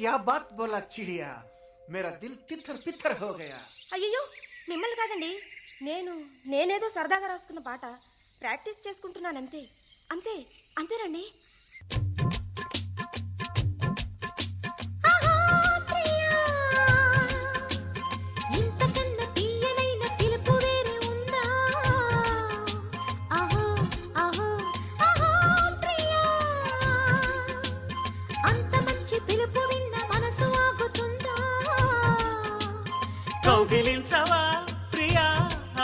క్యా బాత్ బోలా చిడియా మేరా దిల్ తిత్తర్ పిత్తర్ హోగయా అయ్యయ్యో మిమ్మల్ని కాదండి. నేను నేనేదో సరదాగా రాసుకున్న పాట. ప్రాక్టీస్ చేసుకుంటున్నానంతే అంతే అంతేనండి. కౌగిలించవా ప్రియా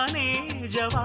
అనే జవా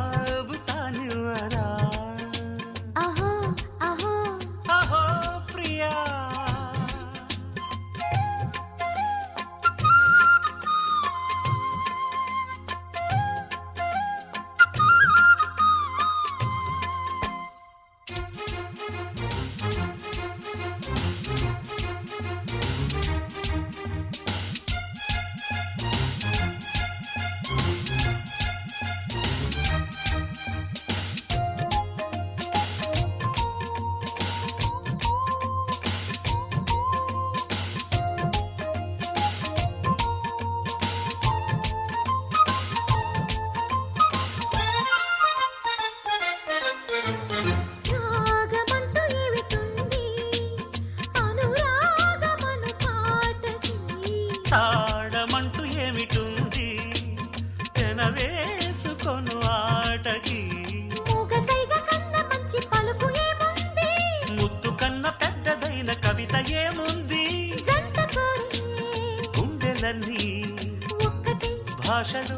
పెనవేసుకొను ఆటకి. ముద్దు కన్న పెద్దదైన కవిత ఏముంది? గుండెలన్నీ భాషలు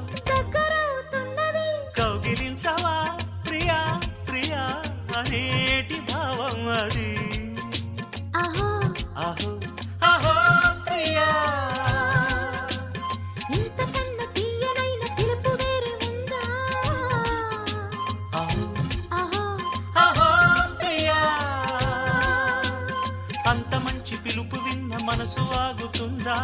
కౌగిలించవా? ప్రియా ప్రియా అనేటి భావం అది. అహో మనసు ఆగుతుందా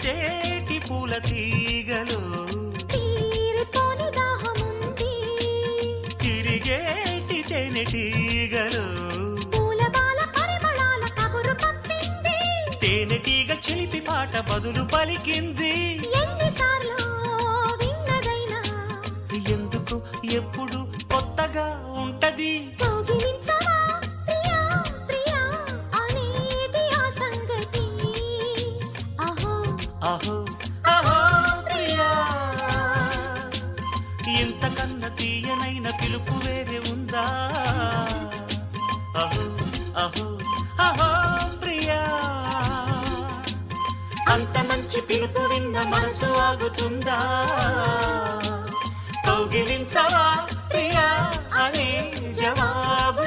విరిసేటి పూల తీగలు. తిరిగేటి పరిమళాల కబురు పంపింది. తేనెటీగ చిలిపి పాట బదులు పలికింది. అహో అహో అహో ప్రియా. అంత మంచి పిలుపు విన్న మనసు ఆగుతుందా? కౌగిలించవా ప్రియా అనే జవాబు